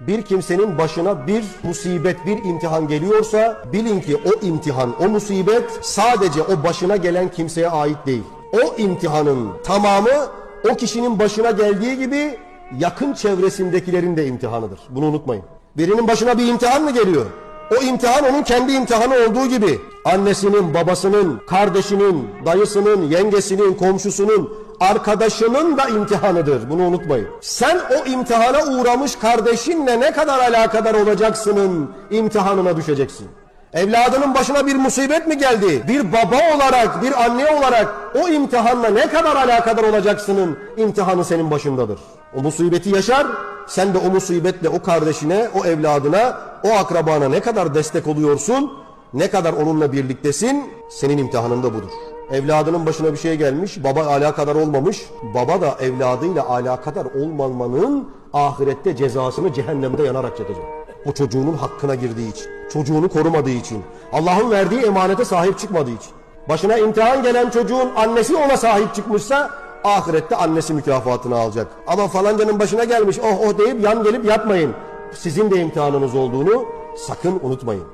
Bir kimsenin başına bir musibet, bir imtihan geliyorsa bilin ki o imtihan, o musibet sadece o başına gelen kimseye ait değil. O imtihanın tamamı o kişinin başına geldiği gibi yakın çevresindekilerin de imtihanıdır. Bunu unutmayın. Birinin başına bir imtihan mı geliyor? O imtihan onun kendi imtihanı olduğu gibi annesinin, babasının, kardeşinin, dayısının, yengesinin, komşusunun, arkadaşının da imtihanıdır. Bunu unutmayın. Sen o imtihana uğramış kardeşinle ne kadar alakadar olacaksının imtihanına düşeceksin. Evladının başına bir musibet mi geldi? Bir baba olarak, bir anne olarak o imtihanla ne kadar alakadar olacaksının imtihanı senin başındadır. O musibeti yaşar, sen de o musibetle o kardeşine, o evladına, o akrabana ne kadar destek oluyorsun, ne kadar onunla birliktesin, senin imtihanın da budur. Evladının başına bir şey gelmiş, baba alakadar olmamış, baba da evladıyla alakadar olmamanın ahirette cezasını cehennemde yanarak çekecek. O çocuğunun hakkına girdiği için, çocuğunu korumadığı için, Allah'ın verdiği emanete sahip çıkmadığı için. Başına imtihan gelen çocuğun annesi ona sahip çıkmışsa ahirette annesi mükafatını alacak. Ama falancanın başına gelmiş oh oh deyip yan gelip yatmayın. Sizin de imtihanınız olduğunu sakın unutmayın.